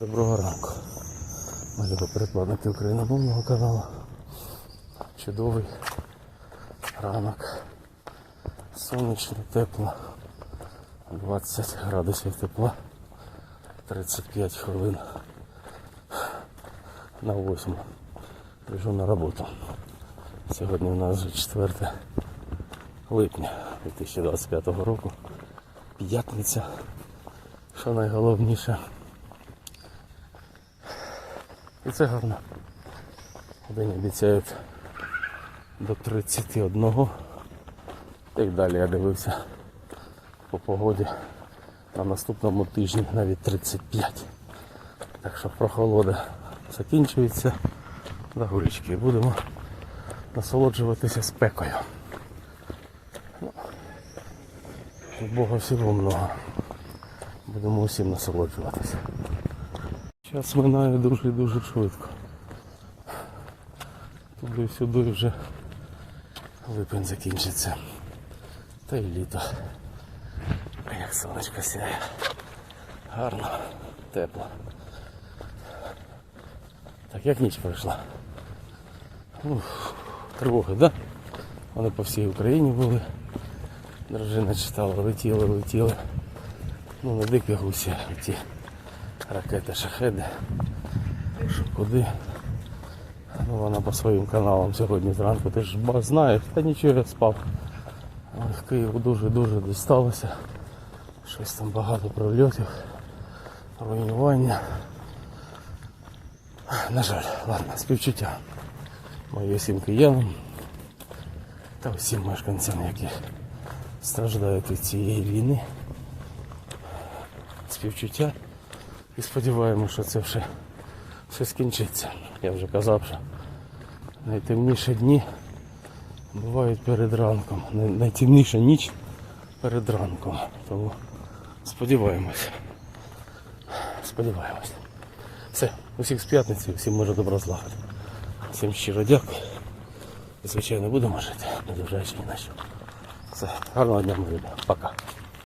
Доброго ранку. Ми любі перекладники україномовного каналу. Чудовий ранок. Сонячно, тепло. 20 градусів тепла. 35 хвилин на 8. Біжу на роботу. Сьогодні у нас вже 4 липня 2025 року. П'ятниця. Що найголовніше. І це гарно. День обіцяють до 31. І далі я дивився по погоді на наступному тижні навіть 35. Так що прохолода закінчується. До горічки будемо насолоджуватися спекою. Ну, Бога всього много. Будемо усім насолоджуватися. Час минає дуже дуже швидко. Туди сюди вже липень закінчиться. Та й літо. Як сонечко сяє. Гарно, тепло. Так, як ніч пройшла? Тривоги, да? Вони по всій Україні були. Дружина читала, летіли, летіли. Ну, не дикі гусі, а ті ракети шахеди. Що куди? Ну, вона по своїм каналам сьогодні зранку. Ти ж знаєш, та нічого я спав. В Києву дуже-дуже дісталося. Щось там багато прольотів, руйнування. На жаль, ладно, співчуття. Мої всім киянам та всім мешканцям, які страждають від цієї війни. Співчуття. І сподіваємося, що це все, все скінчиться. Я вже казав, що найтемніші дні бувають перед ранком. Найтемніша ніч перед ранком. Тому сподіваємося. Сподіваємося. Все, усіх з п'ятниці, всім може добра злагоди. Всім щиро дякую. І звичайно будемо жити, не зважаючи ні на що. Все, гарного дня, мої люди. Пока.